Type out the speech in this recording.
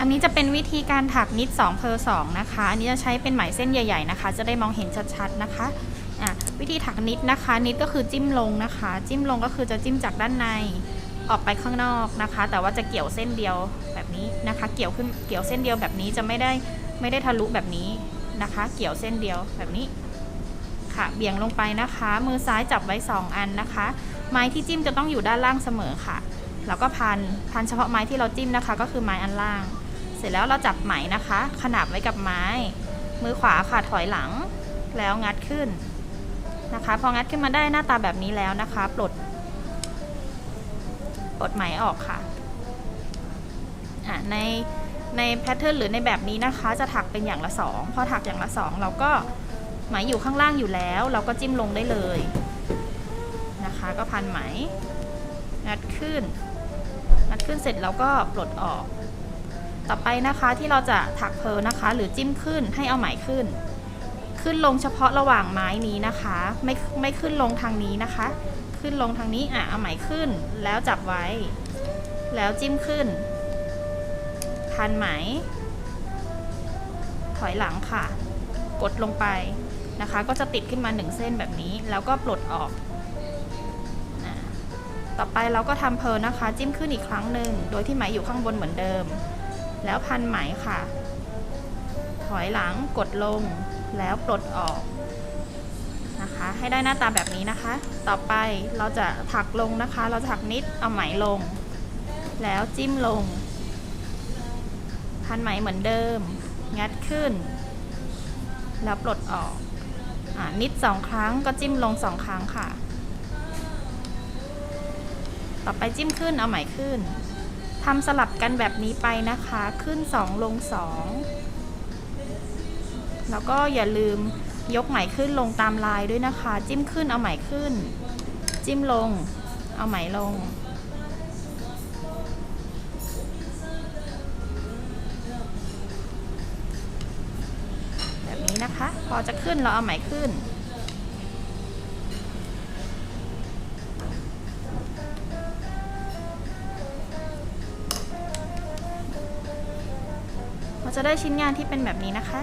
อันนี้จะเป็นวิธีการถักนิด2เพอร์2นะคะ อันนี้จะใช้เป็นไหมเส้นใหญ่ๆนะคะ จะได้มองเห็นชัดๆนะคะอะวิธีถักนิดนะคะ นิดก็คือจิ้มลงนะคะ จิ้มลงก็คือจะจิ้มจากด้านในออกไปข้างนอกนะคะ แต่ว่าจะเกี่ยวเส้นเดียวแบบนี้นะคะ เกี่ยวขึ้นเกี่ยวเส้นเดียวแบบนี้จะไม่ได้ไม่ได้ทะลุแบบนี้นะคะ เกี่ยวเส้นเดียวแบบนี้ค่ะ เบี่ยงลงไปนะคะ มือซ้ายจับไว้ 2 อันนะคะ ไม้ที่จิ้มจะต้องอยู่ด้านล่างเสมอค่ะ แล้วก็พันพันเฉพาะไม้ที่เราจิ้มนะคะ ก็คือไม้อันล่าง เสร็จแล้วเราจับไหมนะคะ ขนาบไว้กับไม้ มือขวาค่ะถอยหลัง แล้วงัดขึ้นนะคะ พองัดขึ้นมาได้หน้าตาแบบนี้แล้วนะคะ ปลด ปลดไหมออกค่ะอะในในแพทเทิร์นหรือในแบบนี้นะคะ จะถักเป็นอย่างละสองพอถักอย่างละสองเราก็ไหมอยู่ข้างล่างอยู่แล้ว เราก็จิ้มลงได้เลยนะคะ ก็พันไหม งัดขึ้น งัดขึ้นเสร็จแล้วก็ปลดออก ต่อไปนะคะที่เราจะถักเพลนะคะ หรือจิ้มขึ้นให้เอาไหมขึ้น ขึ้นลงเฉพาะระหว่างไม้นี้นะคะ ไม่ไม่ขึ้นลงทางนี้นะคะ ขึ้นลงทางนี้อะเอาไหมขึ้น แล้วจับไว้ แล้วจิ้มขึ้นพันไหม ถอยหลังค่ะ กดลงไปนะคะ ก็จะติดขึ้นมาหนึ่งเส้นแบบนี้ แล้วก็ปลดออก ต่อไปเราก็ทำเพลนะคะ จิ้มขึ้นอีกครั้งหนึ่งโดยที่ไหมอยู่ข้างบนเหมือนเดิม แล้วพันไหมค่ะ ถอยหลังกดลงแล้วปลดออกนะคะ ให้ได้หน้าตาแบบนี้นะคะ ต่อไปเราจะถักลงนะคะ เราจะถักนิดเอาไหมลง แล้วจิ้มลง พันไหมเหมือนเดิม งัดขึ้น แล้วปลดออกอนิดสองครั้งก็จิ้มลงสองครั้งค่ะ ต่อไปจิ้มขึ้นเอาไหมขึ้นทำสลับกันแบบนี้ไปนะคะ ขึ้นสองลงสองแล้วก็อย่าลืมยกไหมขึ้นลงตามลายด้วยนะคะ จิ้มขึ้นเอาไหมขึ้น จิ้มลง เอาไหมลง แบบนี้นะคะ พอจะขึ้นเราเอาไหมขึ้น จะได้ชิ้นงานที่เป็นแบบนี้นะคะ